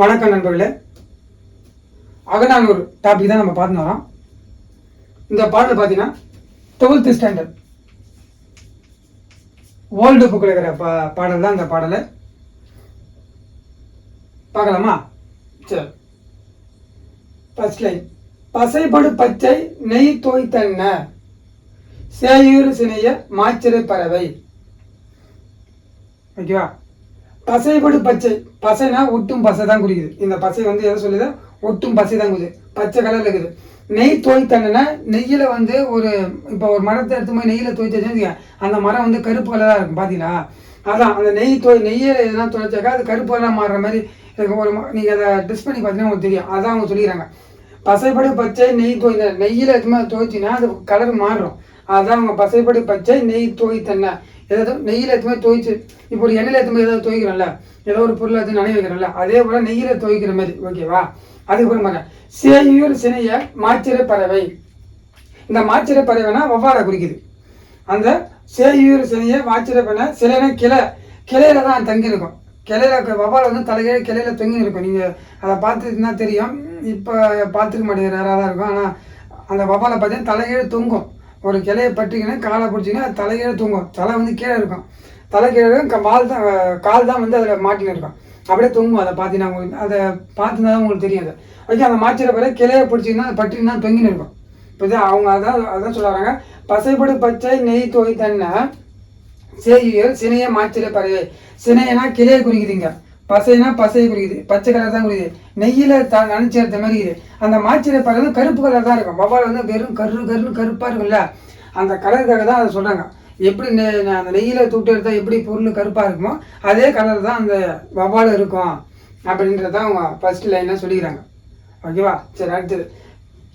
வணக்கம் நண்பர்களே. அகநானூறு டாபிக் தான் நம்ம பார்த்து வரோம். இந்த பாடல் பார்த்தீங்கன்னா டுவெல்த் ஸ்டாண்டர்ட் ஓல்டு புக்கில் இருக்கிற பா பாடல் தான் இந்த பாடலை. பார்க்கலாமா? சரி. ஃபர்ஸ்ட் லைன் பசைபடு பச்சை நெய் தோய்த்தன்ன சேயூர் சினைய மாச்சிறை பறவை. ஓகேவா? பசைப்படு பச்சை. பசைனா ஒட்டும் பசை தான் குடிக்குது. இந்த பசை வந்து எதை சொல்லுது? ஒட்டும் பசை தான் குடிக்குது. பச்சை கலரில் இருக்குது. நெய் தோய்த்தன்னா நெய்யில் வந்து ஒரு இப்போ ஒரு மரத்தை எடுத்து போய் நெய்யில் தோய்ச்சு அந்த மரம் வந்து கருப்பு கலராக இருக்கும். பார்த்தீங்களா அதான் அந்த நெய் தோய் நெய்யில் எதனா துவைச்சாக்கா அது கருப்பு கலராக மாறுற மாதிரி இருக்கும். ஒரு நீங்கள் அதை டெஸ்ட் பண்ணி பார்த்தீங்கன்னா உங்களுக்கு தெரியும். அதான் அவங்க சொல்லிடுறாங்க பசைப்படு பச்சை நெய் தோய் நெய்யில் எதுவுமே துவைச்சின்னா அது கலர் மாறும். அதான் அவங்க பசைப்படு பச்சை நெய் தோய் தன்னை ஏதாவது நெய்யில் எதுவுமே துவைச்சு இப்போ ஒரு எண்ணெயில் எதுவுமே ஏதாவது துவைக்கிறோம்ல ஏதோ ஒரு பொருளை எடுத்து நனைய வைக்கிறோம்ல அதே போல் நெய்யில் துவைக்கிற மாதிரி ஓகேவா அதுக்கப்புறம் பாருங்க. சேயூர் சினைய மாச்சிறை பறவை. இந்த மாச்சிறை பறவைனா வவ்வாலை குறிக்குது. அந்த சேயூர் சினைய மாச்சிரை பறவை சிலைனா கிளை. கிளையில தான் தங்கி இருக்கும். கிளையில வவ்வால் வந்து தலைகீழ கிளையில தொங்கி இருக்கும் நீங்கள் அதை பார்த்துட்டுனா தெரியும். இப்போ பார்த்துக்க மாட்டேங்கிற நேராக தான் இருக்கும். ஆனால் அந்த வவ்வாலை பார்த்தீங்கன்னா தலைகீழ தொங்கும். ஒரு கிளையை பட்டிங்கன்னா காலை பிடிச்சிங்கன்னா அது தலைகீழே தூங்கும். தலை வந்து கீழே இருக்கும். தலை கீழே இருக்கும். க- வால் தான் கால் தான் வந்து அதில் மாட்டின்னு இருக்கும். அப்படியே தொங்கும் அதை பார்த்தீங்கன்னா உங்களுக்கு அதை பார்த்துனா தான் உங்களுக்கு தெரியும் அது. ஓகே அந்த மாற்றிட பிறகு கிளையை பிடிச்சிங்கன்னா அது பற்றினா தொங்கின்னு இருக்கும். இப்போ இது அவங்க அதான் அதான் சொல்லுறாங்க பசைப்படு பச்சை நெய் தோய் தன்னை சேயியல் சினையை மாற்றிட பறவை சினையனா கிளையை குறிக்குதுங்க. பசைனா பசையை குறிக்குது பச்சை கலர் தான் குறிக்குது நெய்யில் த நினைச்சேர்த்த மாதிரி இருக்குது. அந்த மாச்சிரை பறவை வந்து கருப்பு கலர் தான் இருக்கும். வவ்வால் வந்து வெறும் கரு கருன்னு கருப்பாக இருக்கும்ல? அந்த கலருக்காக தான் அதை சொல்கிறாங்க எப்படி நெ- அந்த நெய்யில் தூட்டு எடுத்தால் எப்படி பொருள் கருப்பாக இருக்குமோ அதே கலர் தான் அந்த வவ்வால் இருக்கும் அப்படின்றத அவங்க ஃபர்ஸ்ட் லைனாக சொல்லிக்கிறாங்க. ஓகேவா சரி அடுத்தது.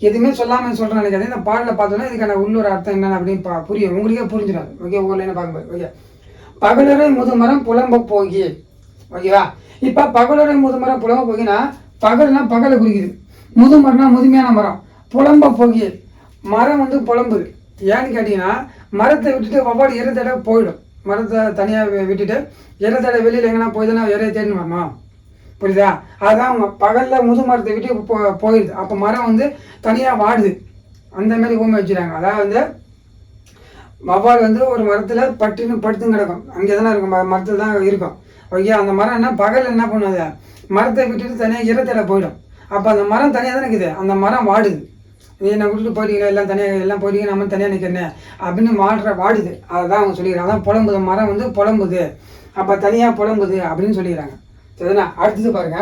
எதுவுமே சொல்லாமல் சொல்கிறேன் நினைக்காது இந்த பாடலில் பார்த்தோன்னா இதுக்கான உள்ளூர் அர்த்தம் என்னென்னு அப்படின்னு பா புரியும். உங்களுக்கே புரிஞ்சிடும் ஓகே ஒரு லைனை பார்க்கும்போது. ஓகே பகலரை முதுமரம் புலம்ப போகி. ஓகேவா இப்போ பகலோட முதுமரம் புலம்ப போகினா பகல்னா பகலை குறிக்குது. முதுமரம்னா முதுமையான மரம். புலம்ப போகிய மரம் வந்து புலம்புது. ஏன்னு கேட்டிங்கன்னா மரத்தை விட்டுட்டு ஒவ்வொரு இறை தடவை போயிடும். மரத்தை தனியாக விட்டுட்டு இறை தடவை வெளியில் எங்கன்னா போயிதுன்னா இறைய தேடின்னு புரியுதா? அதுதான் பகலில் முது மரத்தை விட்டு போ போயிடுது அப்போ மரம் வந்து தனியாக வாடுது. அந்த மாதிரி ஊமை வச்சுருக்காங்க அதாவது வந்து வவ்வால் வந்து ஒரு மரத்தில் பட்டுன்னு படுத்துன்னு கிடக்கும். அங்கே தானே இருக்கும். ம- தான் இருக்கும். ஓகே அந்த மரம் என்ன? பகல் என்ன பண்ணுது? மரத்தை விட்டுட்டு தனியாக இறத்தடை போயிடும். அப்போ அந்த மரம் தனியாக தான் இருக்குது? அந்த மரம் வாடுது. நீ என்னை விட்டுட்டு போயிட்டீங்களா? எல்லாம் தனியாக எல்லாம் போயிட்டீங்க நம்ம தனியாக நிற்கிறேன் அப்படின்னு வாடுற வாடுது. அதுதான் அவங்க சொல்லிக்கிறாங்க. அதான் புலம்புது. மரம் வந்து புலம்புது. அப்போ தனியாக புலம்புது அப்படின்னு சொல்லிக்கிறாங்க. சரிண்ணா அடுத்தது பாருங்க.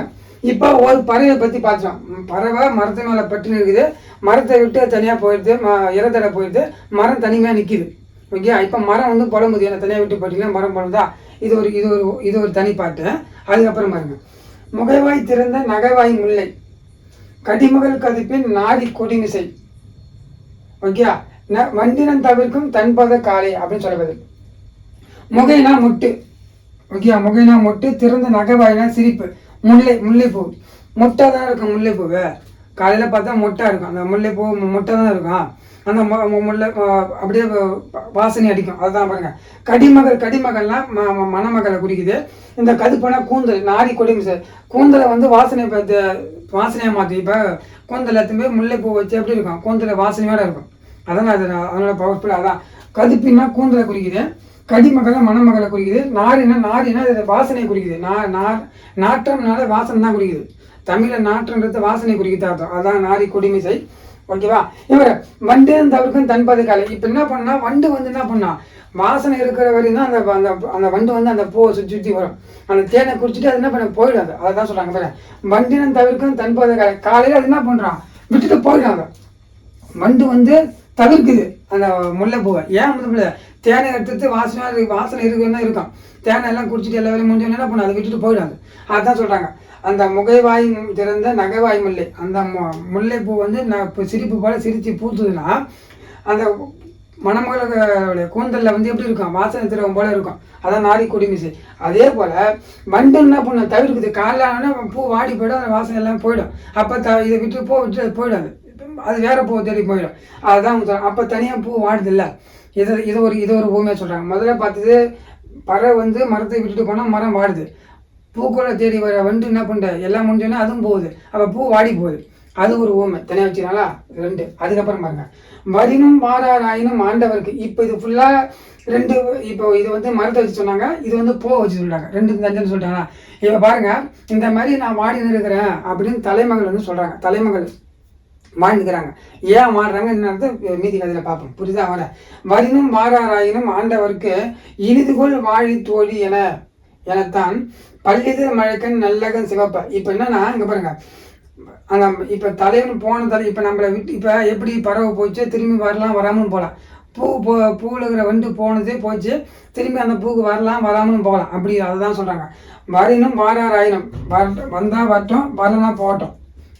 இப்போ ஒரு பறவையை பற்றி பார்த்தோம் பறவை மரத்து மேலே பட்டு இருக்குது. மரத்தை விட்டு தனியாக போயிடுது. ம இறத்தடை போயிடுது. மரம் தனிமையாக நிற்கிது ஓகே இப்போ மரம் வந்து புலம்புது. என்ன தனியாக விட்டு போயிட்டீங்கன்னா மரம் புலம்புதா? இது ஒரு இது ஒரு இது ஒரு தனிப்பாட்டு அதுக்கப்புறம் பாருங்க முகைவாய் திறந்த நகைவாய் முல்லை. கடிமுகல் கதிப்பின் நாடி கொடிமிசை. ஓகே ந வண்டினம் தவிர்க்கும் தன்பத காலை அப்படின்னு சொல்வது முகைனா முட்டு. ஓகே முகைனா முட்டு திறந்த நகைவாயினா சிரிப்பு. முல்லை முல்லைப்பூ. முட்டை தான் இருக்கும் முல்லைப்பூவை. காலையில் பார்த்தா முட்டை இருக்கும். அந்த முல்லைப்பூ முட்டை தான் இருக்கும். அந்த மு- முல்லை அப்படியே வாசனை அடிக்கும். அதுதான் பாருங்க. கடிமகள் கடிமகள்லாம் ம- மணமகளை குறிக்குது. இந்த கதுப்பனா கூந்தல் நாடி கொடி சார் கூந்தலை வந்து வாசனை வாசனையாக மாற்றி இப்போ கூந்தல் எத்தையுமே முல்லைப்பூ வச்சு எப்படி இருக்கும்? கூந்தலை வாசனையோட இருக்கும். அதான் அது அதனோட பவர்ஃபுல்லாக அதான். கதுப்பின்னா கூந்தலை குறிக்குது. கடிமகளை மணமகளை குறிக்குது. நாரினா நாரினா இது வாசனை குறிக்குது. நா நார் நாற்றம்னால வாசனை தான் குறிக்குது. தமிழில் நாற்றன்றது வாசனை குறிக்குது அர்த்தம். அதான் நாரி கொடிமிசை. ஓகேவா? இவர் வண்டு தவிர்க்கும் தன்பது காலை. இப்போ என்ன பண்ணா வண்டு வந்து என்ன பண்ணா வாசனை இருக்கிற வரையும் தான் அந்த அந்த அந்த வண்டு வந்து அந்த பூவை சுற்றி சுற்றி வரும். அந்த தேனை குடிச்சிட்டு அது என்ன பண்ண போயிடாது. அதை தான் சொல்கிறாங்க பாரு வண்டினம் தவிர்க்கும் தன்பது காலை. காலையில் அது என்ன பண்ணுறான் விட்டுட்டு போயிடாங்க வண்டு வந்து தவிர்க்குது அந்த முல்லைப்பூவை ஏன் முல்லை? தேனை எடுத்துட்டு வாசனை வாசனை இருக்குன்னா இருக்கும். தேனை எல்லாம் குடிச்சிட்டு எல்லா வேலையும் முடிஞ்சோன்னு என்ன பண்ணும்? அதை விட்டுட்டு போயிடாது. அதுதான் சொல்கிறாங்க அந்த முகைவாய் திறந்த நகைவாய் முல்லை அந்த மு- முல்லைப்பூ வந்து நான் இப்போ சிரிப்பு போல சிரித்து பூத்துதுன்னா அந்த மணமகளுடைய கூந்தலில் வந்து எப்படி இருக்கும்? வாசனை திரவம் போல இருக்கும். அதான் நாரி குடிமிசை அதே போல் வண்டு என்ன பண்ண தவிர்க்குது. காலைல பூ வாடி போயிடும் அந்த வாசனை எல்லாம் போயிடும். அப்போ த இதை விட்டு பூ விட்டு அது போயிடும் அது வேறு பூ தேடி போயிடும். அதுதான் அப்போ தனியாக பூ வாடுது இல்லை இது இது ஒரு இது ஒரு பூமியாக சொல்கிறாங்க முதல்ல பார்த்தது பறவை வந்து மரத்தை விட்டுட்டு போனால் மரம் வாடுது. பூக்களை தேடி வர வண்டு என்ன பண்ணுற எல்லாம் முடிஞ்சோன்னா அதுவும் போகுது. அப்போ பூ வாடி போகுது. அது ஒரு ஊமை. தனியாக வச்சுனாலா ரெண்டு. அதுக்கப்புறம் பாருங்க. மதினும் வாராராயினும் ஆண்டவருக்கு. இப்போ இது ஃபுல்லாக ரெண்டு இப்போ இது வந்து மரத்தை வச்சு சொன்னாங்க. இது வந்து பூவை வச்சு சொல்கிறாங்க ரெண்டு தஞ்சன்னு சொல்லிட்டாங்களா? இப்போ பாருங்க. இந்த மாதிரி நான் வாடி இருக்கிறேன் அப்படின்னு தலைமகள் வந்து சொல்கிறாங்க தலைமகள் மாறினுக்கிறாங்க ஏன் மாறுறாங்க என்னது மீதி கதையில் பார்ப்போம். புரிதா வர வரினும் வாராராயினும் ஆண்டவருக்கு இனிதுகோள் வாழி தோழி என. எனத்தான் பள்ளிது மழைக்கன் நல்லகன் சிவப்ப. இப்போ என்னன்னா இங்கே பாருங்க. அந்த இப்போ தலைவன் போன தலை இப்போ நம்மளை விட்டு இப்போ எப்படி பறவை போச்சு திரும்பி வரலாம் வராமலும் போகலாம். பூ போ பூவில் இருக்கிற வண்டு போனதே போச்சு திரும்பி அந்த பூக்கு வரலாம் வராமலும் போகலாம். அப்படி அதை தான் சொல்கிறாங்க வரினும் வாராராயினும். வர வந்தால் வரட்டும் வரலனா போகட்டும்.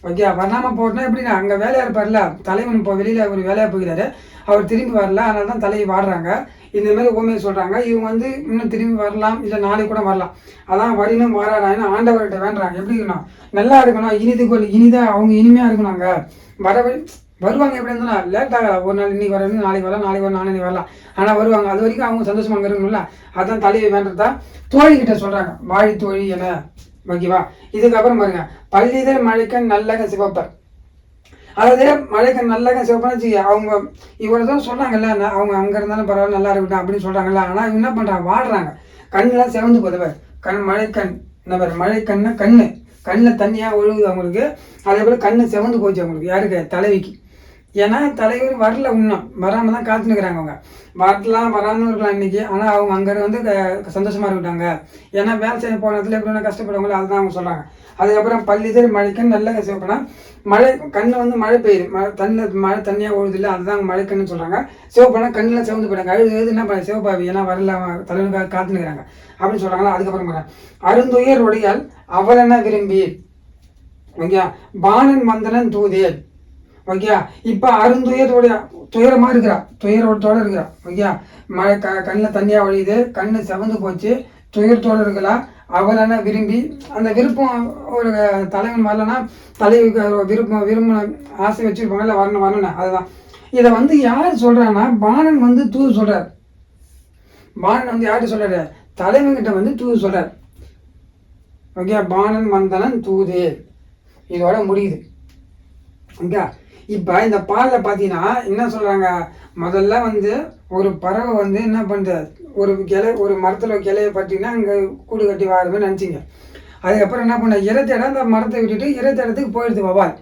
ஓகே வராமல் போட்டோம்னா எப்படின்னா அங்கே வேலையாக இருப்பார்ல தலைவன் இப்போ வெளியில் ஒரு வேலையாக போகிறாரு. அவர் திரும்பி வரல அதனால தான் தலையை வாடுறாங்க. இந்த மாதிரி உண்மையை சொல்கிறாங்க இவங்க வந்து இன்னும் திரும்பி வரலாம். இல்லை நாளைக்கு கூட வரலாம். அதான் வரினும் வாராராயினும் ஆண்டவர்கிட்ட வேண்டுறாங்க. எப்படி இருக்கணும்? நல்லா இருக்கணும். இனிதுக்குள் இனிதாக அவங்க இனிமையாக இருக்கணும் வர வருவாங்க எப்படி இருந்தாலும் லேட் ஒரு நாள் இன்னைக்கு வரணும் நாளைக்கு வரலாம் நாளைக்கு வரலாம் நாளைக்கு வரலாம். ஆனால் வருவாங்க. அது வரைக்கும் அவங்க சந்தோஷமாக இருக்கணும்ல. அதான் தலையை வேண்டதா தோழிக்கிட்ட சொல்கிறாங்க வாழி தோழி என. ஓகேவா? இதுக்கப்புறம் பாருங்க. பள்ளிதழ் மழைக்கன் நல்லக சிவப்பர். அதாவது மழைக்கன் நல்லா சிவப்பான வச்சுக்க அவங்க இவ்வளோ தான் சொல்கிறாங்கல்ல அவங்க அங்கே இருந்தாலும் பரவாயில்ல நல்லா இருக்கட்டும் அப்படின்னு சொல்கிறாங்கல்ல ஆனால் இவங்க என்ன பண்ணுறாங்க வாடுறாங்க. கண்ணெல்லாம் சிவந்து போதவர் கண் மழைக்கண் என்ன பாரு? மழைக்கண்ணா கண்ணு கண்ணில் தண்ணியாக ஒழுகுது அவங்களுக்கு. அதே போல் கண்ணு சிவந்து போச்சு அவங்களுக்கு. யாருக்கு? தலைவிக்கு. ஏன்னா தலைவர் வரல இன்னும். வராமல் தான் காத்துனுக்குறாங்க அவங்க. வரலாம் வராமல் இருக்கலாம் இன்னைக்கு. ஆனால் அவங்க அங்கே வந்து க- இருக்கிட்டாங்க இருக்கட்டாங்க ஏன்னா வேலை செய்ய போன இடத்துல எப்படி கஷ்டப்படுவாங்களோ அதுதான் அவங்க சொல்கிறாங்க அதுக்கப்புறம் பள்ளிதழ் மழைக்குன்னு நல்ல சிவப்பினா மழை கண்ணில் வந்து மழை பெய்யுது. மழை தண்ணி மழை தண்ணியாக ஓடுது இல்லை அதுதான் மழை மழைக்கண்ணுன்னு சொல்கிறாங்க சிவப்புனா கண்ணில் சிவந்து போயிட்டாங்க. அழுது எழுது என்ன பண்ண சிவபாவி ஏன்னா வரல தலைவருக்காக காத்துனுக்குறாங்க அப்படின்னு சொல்கிறாங்களா அதுக்கப்புறம் பாருங்க அருந்துயர் ஒடியால் என்ன விரும்பி? ஓகே பானன் மந்தனன் தூதே. ஓகே இப்போ அருந்துயத்தோடைய துயரமாக இருக்கிறா துயரத்தோடு இருக்கிறா. ஓகே மழை க கண்ணில் தண்ணியாக வழியுது கண்ணு செவந்து போச்சு துயரத்தோட இருக்கலாம் அவளான விரும்பி அந்த விருப்பம் ஒரு தலைவன் வரலன்னா தலைவிக்கு விருப்பம் விரும்ப ஆசை வச்சுருப்பாங்கல்ல வரணும் வரணும் அதுதான். இதை வந்து யார் சொல்கிறான்னா பாணன் வந்து தூது சொல்கிறார் பாணன் வந்து யார்கிட்ட சொல்கிறாரு தலைவன்கிட்ட வந்து தூது சொல்கிறார் ஓகே பாணன் மந்தனன் தூது. இதோட முடியுது. ஓகே இப்போ இந்த பாலில் பார்த்தீங்கன்னா என்ன சொல்கிறாங்க முதல்ல வந்து ஒரு பறவை வந்து என்ன பண்ணுறது ஒரு கிளை ஒரு மரத்தில் கிளைய பார்த்தீங்கன்னா அங்கே கூடு கட்டி வாருமே நினச்சிங்க. அதுக்கப்புறம் என்ன பண்ண? இறத்தேட அந்த மரத்தை விட்டுட்டு இறத்தேடத்துக்கு போயிடுது வவால்.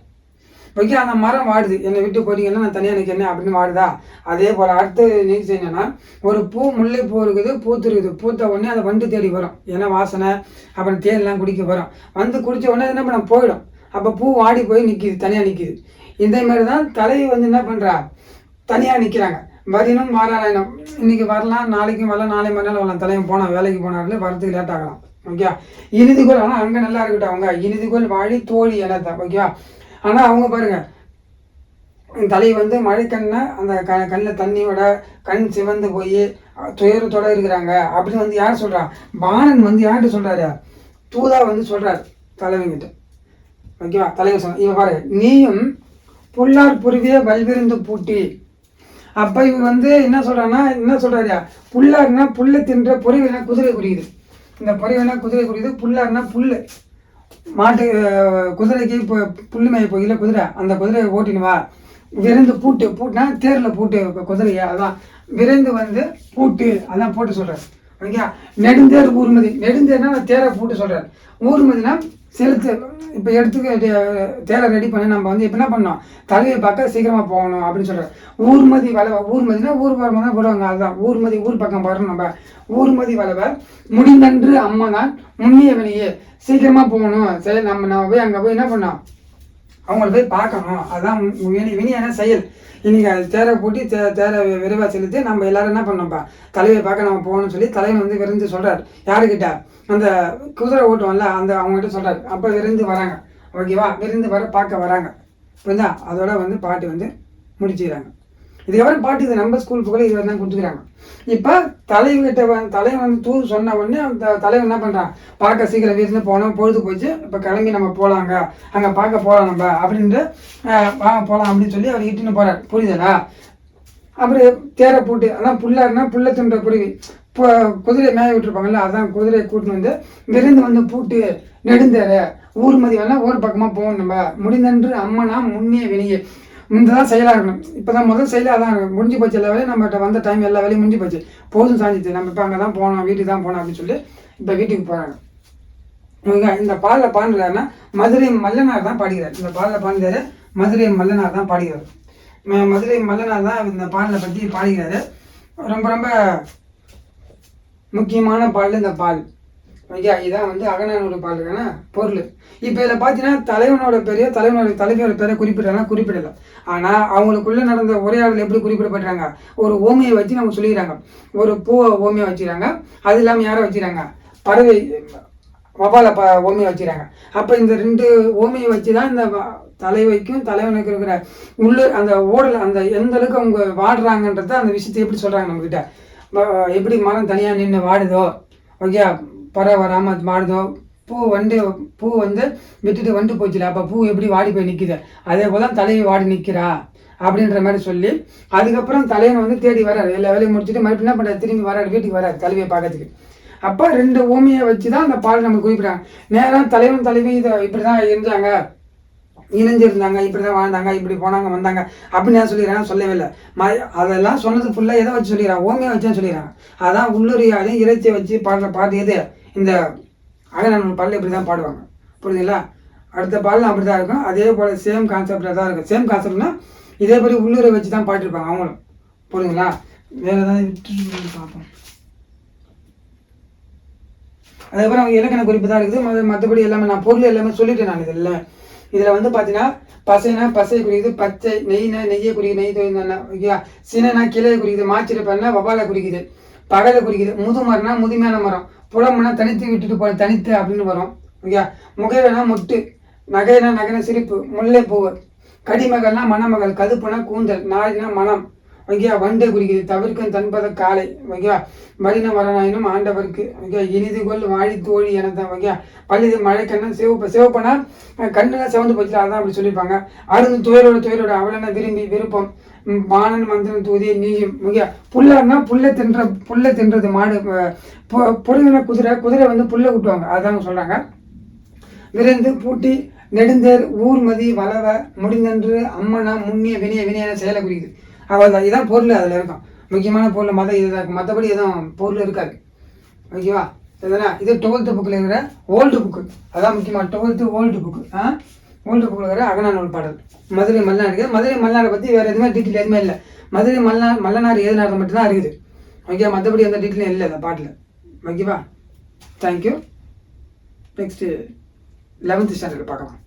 ஓகே அந்த மரம் வாடுது. என்னை விட்டு போறீங்கன்னா நான் தனியாக நிற்கிறேன் அப்படின்னு வாடுதா? அதே போல் அடுத்து நீங்க என்னென்னா ஒரு பூ முல்லைப்பூ இருக்குது பூத்துருக்குது. பூத்த உடனே அதை வண்டு தேடி வரும். ஏன்னா வாசனை அப்புறம் தேன்லாம் குடிக்க வரும். வந்து குடித்த உடனே என்ன பண்ண? போயிடும். அப்போ பூ வாடி போய் நிற்கிது தனியாக நிற்கிது இந்த மாதிரி தான் தலைவி வந்து என்ன பண்ணுறா தனியாக நிற்கிறாங்க வரினும் வாராயணம் இன்னைக்கு வரலாம் நாளைக்கும் வரலாம் நாளை மறுநாள் வரலாம். தலைவன் போனால் வேலைக்கு போனார்ல வரதுக்கு லேட் ஆகலாம். ஓகே இனிதுகோல் ஆனால் அங்கே நல்லா இருக்கட்டும் அவங்க. இனிதுகோல் வாழி தோழி எல்லாத்தான் ஓகே ஆனால் அவங்க பாருங்க தலை வந்து மழைக்கண்ணை அந்த க கண்ணில் தண்ணியோட கண் சிவந்து போய் துயரத்தோட இருக்கிறாங்க. அப்படின்னு வந்து யார் சொல்கிறா பாணன் வந்து யார்கிட்ட சொல்கிறாரு தூதா வந்து சொல்கிறார் தலைவங்கிட்ட ஓகேவா? தலைவர் சொன்ன இவன் பாரு நீயும் புல்லார் புருவிய வல்விருந்து பூட்டி. அப்போ இவங்க வந்து என்ன சொல்கிறான்னா என்ன சொல்கிறாரியா புல்லார்னா புல்லை தின்ற பொறிவினா குதிரை குறியுது. இந்த பொறிவினா குதிரை குறியுது புல்லார்னா புல்லு. மாட்டு குதிரைக்கு இப்போ புல்லு மேய போகல குதிரை அந்த குதிரையை ஓட்டினுவா விரைந்து பூட்டு பூட்டினா தேரில் பூட்டு குதிரையை அதான். விரைந்து வந்து பூட்டு அதான் போட்டு சொல்றாரு. ஓகே நெடுந்தேர் ஊர்மதி. நெடுந்தேர்னா நான் தேரை பூட்டு சொல்கிறேன் ஊர்மதினா செலுத்து. இப்போ எடுத்துக்க தேலை ரெடி பண்ணி நம்ம வந்து இப்போ என்ன பண்ணோம் தலையை பார்க்க சீக்கிரமாக போகணும் அப்படின்னு சொல்கிறேன் ஊர்மதி வளவை ஊர்மதினா ஊர் பரமாக தான் போடுவாங்க அதுதான். ஊர்மதி ஊர் பக்கம் போகிறோம் நம்ம. ஊர்மதி வளவை முடிந்தன்று அம்மா தான் முன்னிய வெளியே போகணும். சரி நம்ம நம்ம போய் அங்கே போய் என்ன பண்ணோம் அவங்கள போய் பார்க்கணும். அதுதான் வினி வினியான செயல்? இன்னைக்கு அது தேரை பூட்டி தே தேரை விரைவாக விரைவா செலுத்தி நம்ம எல்லாரும் என்ன பண்ணோம்ப்பா தலையை பார்க்க நம்ம போகணும்னு சொல்லி தலைவன் வந்து விரைந்து சொல்கிறார் யாருக்கிட்ட? அந்த குதிரை ஓட்டுவோம்ல அந்த அவங்ககிட்ட சொல்கிறார் அப்போ விரைந்து வராங்க. ஓகேவா? விரைந்து வர பார்க்க வராங்க. புரியுதா அதோட வந்து பாட்டு வந்து முடிச்சுக்கிறாங்க. இதுக்கப்புறம் பாட்டு இது நம்ம ஸ்கூல் போகல இது தான் கொடுத்துக்கிறாங்க. இப்போ தலைவர்கிட்ட வந்து தலைவன் வந்து தூது சொன்ன உடனே அந்த தலைவன் என்ன பண்ணுறான் பார்க்க சீக்கிரம் வீட்டில் போனோம் பொழுது போச்சு. இப்போ கிளம்பி நம்ம போகலாங்க அங்கே பார்க்க போகலாம் நம்ம அப்படின்ட்டு அஹ், வாங்க போகலாம் அப்படின்னு சொல்லி அவர் இட்டுன்னு போகிறார் புரியுதா? அப்புறம் தேரை பூட்டு அதான் புல்லாருன்னா புள்ள துண்ட குருவி. இப்போ குதிரை மேய விட்டுருப்பாங்கல்ல அதான் குதிரையை கூட்டின்னு வந்து விருந்து வந்து பூட்டு நெடுந்தேற ஊர்மதி வேணா ஒரு பக்கமாக போகணும் நம்ம. முடிந்தன்று அம்மனா முன்னே வெளியே. தான் செயலாகணும். இப்போ தான் முதல் செயலாக தான் முடிஞ்சு போச்சு எல்லா வேலையும். நம்மகிட்ட வந்த டைம் எல்லா வேலையும் முடிஞ்சு போச்சு. போதும் சாஞ்சிச்சு. நம்ம இப்போ அங்கே தான் போனோம். வீட்டுக்கு தான் போனோம் அப்படின்னு சொல்லி இப்போ வீட்டுக்கு போகிறாங்க இவங்க இந்த பாலில் பாடுறாருன்னா மதுரை மல்லனார் தான் பாடுகிறார். இந்த பாலில் பாடுறாரு மதுரை மல்லனார் தான் பாடுகிறார். மதுரை மல்லனார் தான் இந்த பாடலை பற்றி பாடுகிறாரு. ரொம்ப ரொம்ப முக்கியமான பாடல் இந்த பால் ஐயா இதான் வந்து அகநானூறு பாடலுக்கான பொருள். இப்போ இதில் பார்த்தீங்கன்னா தலைவனோட பேரையோ தலைவனோட தலைவியோட பேரை குறிப்பிடலாம் குறிப்பிடல. ஆனால் அவங்களுக்குள்ள நடந்த உரையாடல் எப்படி குறிப்பிடப்படுறாங்க ஒரு ஓமையை வச்சு நம்ம சொல்லிக்கிறாங்க. ஒரு பூவை ஓமையை வச்சுக்கிறாங்க. அது இல்லாமல் யாரை வச்சுக்கிறாங்க? பறவை வபால ப ஓமையை வச்சுக்கிறாங்க. அப்போ இந்த ரெண்டு ஓமையை வச்சு தான் இந்த தலைவைக்கும் தலைவனுக்கு இருக்கிற உள்ள அந்த ஓடல் அந்த எந்த அளவுக்கு அவங்க வாடுறாங்கன்றத அந்த விஷயத்தை எப்படி சொல்கிறாங்க நம்மக்கிட்ட எப்படி மரம் தனியாக நின்று வாடுதோ? ஓகே பறவை வராமல் வாடுதோ பூ வந்து பூ வந்து விட்டுட்டு வந்து போச்சுல அப்போ பூ எப்படி வாடி போய் நிற்கிது அதே போல் தான் தலைவி வாடி நிற்கிறா அப்படின்ற மாதிரி சொல்லி அதுக்கப்புறம் தலைவன் வந்து தேடி வராரு. எல்லா வேலையும் முடிச்சுட்டு மறுபடியும் என்ன பண்ணுறாரு திரும்பி வராரு வீட்டுக்கு வராரு தலைவியை பார்க்கறதுக்கு. அப்போ ரெண்டு ஓமையை வச்சு தான் அந்த பாடல் நம்ம குறிப்பிட்றாங்க நேராக தலைவன் தலைவி இதை இப்படி தான் இருந்தாங்க. இணைஞ்சிருந்தாங்க இப்படி தான் வாழ்ந்தாங்க இப்படி போனாங்க வந்தாங்க அப்படின்னு நான் சொல்லிடுறாங்க சொல்லவே இல்லை. ம அதெல்லாம் சொன்னது ஃபுல்லாக எதை வச்சு சொல்லிடுறாங்க ஓமையை வச்சு தான் சொல்லிடுறாங்க அதான் உள்ளுரியாதையும் இறைச்சியை வச்சு பாடுற பாட்டு எது? இந்த அகநானூறு பாடல் இப்படி தான் பாடுவாங்க. புரியுதுங்களா? அடுத்த பாடலும் அப்படி தான் இருக்கும். அதே போல் சேம் கான்செப்டில் தான் இருக்கும். சேம் கான்செப்ட்னா இதே மாதிரி உள்ளூரை வச்சு தான் பாட்டிருப்பாங்க அவங்களும். புரியுதுங்களா? வேறு ஏதாவது விட்டு பார்ப்போம். அதுக்கப்புறம் அவங்க இலக்கண குறிப்பு தான் இருக்குது. மற்றபடி எல்லாமே நான் பொருள் எல்லாமே சொல்லிட்டேன் நான் இதில். இதில் வந்து பார்த்தீங்கன்னா பசைனா பசை குறிக்குது பச்சை நெய்னா நெய்யை குறிக்குது நெய் தொழில் சினனா கிளையை குறிக்குது மாச்சிருப்பேன்னா வபாலை குறிக்குது பகலை குறிக்குது முதுமரம்னா முதுமையான மரம். புலம்னா தனித்து விட்டுட்டு போன தனித்து அப்படின்னு வரும். ஓகே முகைனா முட்டு நகைனா நகைனா சிரிப்பு முல்லைப்பூவு கடிமகள்னா மணமகள் கதுப்புனா கூந்தல் நாயினா மனம். ஓகேயா வண்டை குறிக்குது தவிர்க்கும் தன்பத காலை. ஓகேவா மரின மரணாயினும் ஆண்டவருக்கு. ஓகே இனிது கொள் வாழி தோழி எனதான். ஓகே பள்ளிது மழைக்கண்ணன் சிவப்பு சிவப்பனா கண்ணுலாம் சிவந்து போச்சு அதான் அப்படி சொல்லியிருப்பாங்க அருந்து துயரோட துயரோட அவளான விரும்பி விருப்பம். வானன் வாணன் மந்திரன் தூதி நீயும் ஓகே புல்லன்னா புல்லை தின்ற புல்லை தின்றது மாடு பொழுதுனா குதிரை குதிரை வந்து புல்லை விட்டுவாங்க அதான் சொல்கிறாங்க விரைந்து பூட்டி நெடுந்தேர் ஊர்மதி வளவ முடிந்தன்று அம்மனா முன்னிய வினிய வினையான செயலை குறிக்குது. அவ்வளோதான் இதுதான் பொருள் அதில் இருக்கும். முக்கியமான பொருள் மத இதுதான் இருக்கும். மற்றபடி எதுவும் பொருள் இருக்காது. ஓகேவா? இதெல்லாம் இது டுவெல்த்து புக்கில் இருக்கிற ஓல்டு புக்கு அதான் முக்கியமாக டுவெல்த்து ஓல்டு புக்கு ஆ? ஓல்டு புக்கில் இருக்கிற பாடல். மதுரை மல்லார் இருக்குது. மதுரை மல்லாரை பற்றி வேறு எதுவுமே டீட்டெயில் எதுவுமே இல்லை. மதுரை மல்லா மல்லனார் ஏதுனார் மட்டும்தான் இருக்குது. ஓகே மற்றபடி எந்த டீட்டெயிலும் இல்லை அந்த பாட்டில். ஓகேவா? தேங்க்யூ நெக்ஸ்ட்டு லெவன்த்து ஸ்டாண்டர்ட் பார்க்கலாம்.